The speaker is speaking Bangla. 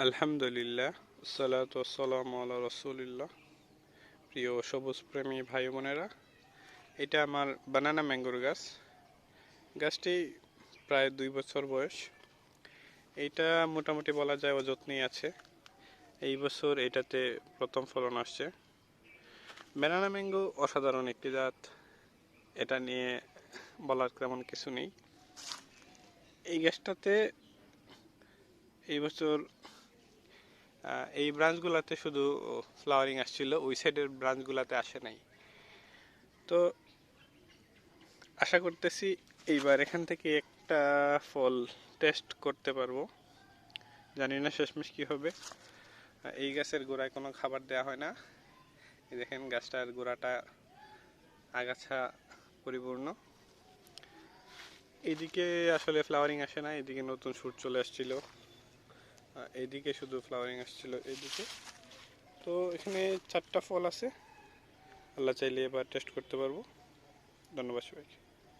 আলহামদুলিল্লাহ, সালাত সালাম আল্লাহ রসুলিল্লাহ। প্রিয় সবুজ প্রেমী ভাই বোনেরা, এটা আমার বানানা ম্যাঙ্গোর গাছ। গাছটি প্রায় দুই বছর বয়স। এইটা মোটামুটি বলা যায় অযত্নেই আছে। এই বছর এটাতে প্রথম ফলন আসছে। ব্যানানা ম্যাঙ্গো অসাধারণ একটি জাত। এটা নিয়ে বলার তেমন কিছু নেই। এই গাছটাতে এই বছর এই ব্রাঞ্চগুলোতে শুধু ফ্লাওয়ারিং আসছিল, ওই সাইডের ব্রাঞ্চগুলোতে আসে নাই। তো আশা করতেছি এইবার এখান থেকে একটা ফল টেস্ট করতে পারব। জানি না শেষমেশ কি হবে। এই গাছের গোড়ায় কোনো খাবার দেওয়া হয় না। এই দেখেন গাছটার গোড়াটা আগাছা পরিপূর্ণ। এইদিকে আসলে ফ্লাওয়ারিং আসে না, এদিকে নতুন শুট চলে আসছিল। আহ, এইদিকে শুধু ফ্লাওয়ারিং আসছিল এদিকে। তো এখানে চারটা ফল আছে। আল্লাহ চাইলে এবার টেস্ট করতে পারব। ধন্যবাদ সবাইকে।